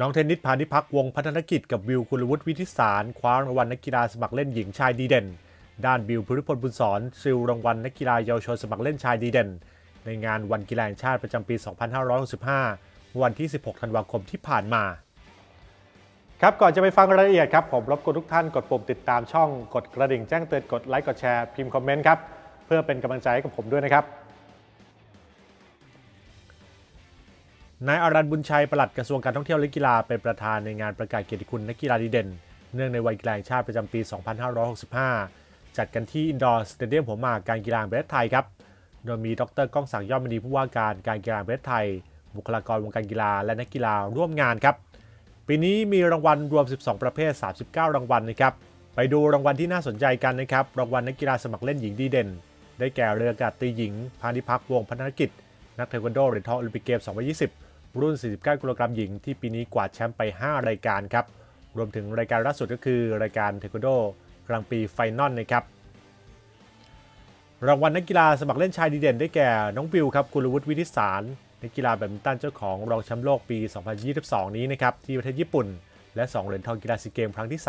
น้องเทนนิสพานิพักวงพัฒนกิจกับวิวกุลวุฒิวิทิสารคว้ารางวัลนักกีฬาสมัครเล่นหญิงชายดีเด่น ด้านบิวภูริพลบุญสอนซิลรางวัลนักกีฬาเยาวชนสมัครเล่นชายดีเด่น ในงานวันกีฬาแห่งชาติประจำปี 2565 วันที่ 16 ธันวาคมที่ผ่านมา ครับก่อนจะไปฟังรายละเอียดครับ ผมรบกวนทุกท่านกดปุ่มติดตามช่องกดกระดิ่งแจ้งเตือนกดไลค์กดแชร์พิมพ์คอมเมนต์ครับเพื่อเป็นกำลังใจให้กับผมด้วยนะครับ นายอารันบุญชัยปลัดกระทรวงการท่องเที่ยวและกีฬาเป็นประธานในงานประกาศเกียรติคุณนักกีฬาดีเด่น เนื่องในวันกีฬาแห่งชาติประจำปี 2565 จัดกันที่อินดอร์สเตเดียมหัวหมากการกีฬาประเทศไทยครับ โดยมีดรก้องศักดิ์ยอดมณีผู้ว่าการการกีฬาประเทศไทย บุคลากรวงการกีฬาและนักกีฬาร่วมงานครับ ปีนี้มีรางวัลรวม 12 ประเภท 39 รางวัลนะครับ ไปดูรางวัลที่น่าสนใจกันนะครับ รางวัลนักกีฬาสมัครเล่นหญิงดีเด่น ได้แก่เรืออากาศตีหญิง พานิพักวงศ์พัฒนกิจ นักเทควันโดเหรียญทองโอลิมปิกเกม 2020 รุ่น 49 กิโลกรัมหญิงที่ปีนี้กวาดแชมป์ไป 5 รายการครับ รวมถึงรายการล่าสุดก็คือรายการเทควันโดกลางปีไฟนอลนะครับ รางวัลนักกีฬาสมัครเล่นชายดีเด่นได้แก่น้องบิวครับกุลวุฒิวิทิสารนักกีฬาแบดมินตันเจ้าของรองแชมป์โลกปี 2022 นี้นะครับที่ประเทศญี่ปุ่น และ 2 เหรียญทองกีฬาซีเกมครั้งที่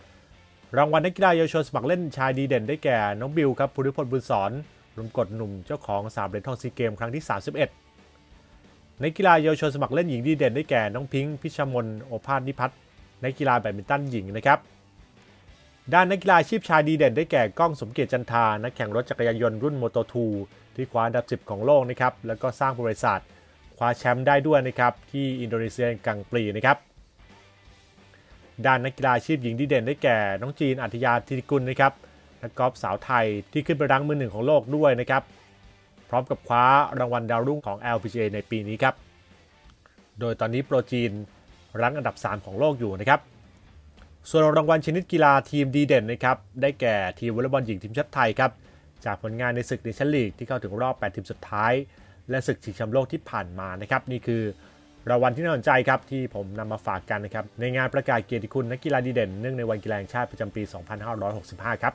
31 รางวัลนักกีฬาเยาวชนสมัครเล่นชายดีเด่นได้แก่น้องบิวครับภูริพลบุญสอนรวมกดหนุ่มเจ้าของ3เหรียญทองซีเกมครั้งที่ 31 นักกีฬาเยาวชนสมัครเล่นหญิงดีเด่นได้แก่น้องพิงค์พิชมนโอภาสนิพัฒน์นักกีฬาแบดมินตันหญิงนะครับ ด้านนักกีฬาชีพชายดีเด่นได้แก่ก้องสมเกียรติจันทา นักแข่งรถจักรยานยนต์รุ่นโมโต2ที่คว้าอันดับ 10 ของโลกนะครับ แล้วก็สร้างประวัติศาสตร์คว้าแชมป์ได้ด้วยนะครับที่อินโดนีเซียกังปรีนะครับ ด้านนักกีฬาชีพหญิงดีเด่นได้แก่ น้องจีนอัธยาธิกุลนะครับนักกอล์ฟสาวไทยที่ขึ้นไปรั้งมือหนึ่งของโลกด้วยนะครับ ร้อมกับคว้ารางวัลดาวรุ่งของ LPGA ในปีนี้ครับ โดยตอนนี้โปรจีนรั้งอันดับ 3 ของโลกอยู่นะครับ ส่วนรางวัลชนิดกีฬาทีมดีเด่นนะครับ ได้แก่ทีมวอลเลย์บอลหญิงทีมชาติไทยครับ จากผลงานในศึกเนชั่นลีกที่เข้าถึงรอบ 8 ทีมสุดท้าย และศึกชิงแชมป์โลกที่ผ่านมานะครับ นี่คือรางวัลที่น่าสนใจครับที่ผมนำมาฝากกันนะครับในงานประกาศเกียรติคุณนักกีฬาดีเด่นเนื่องในวันกีฬาแห่งชาติประจำปี 2565 ครับ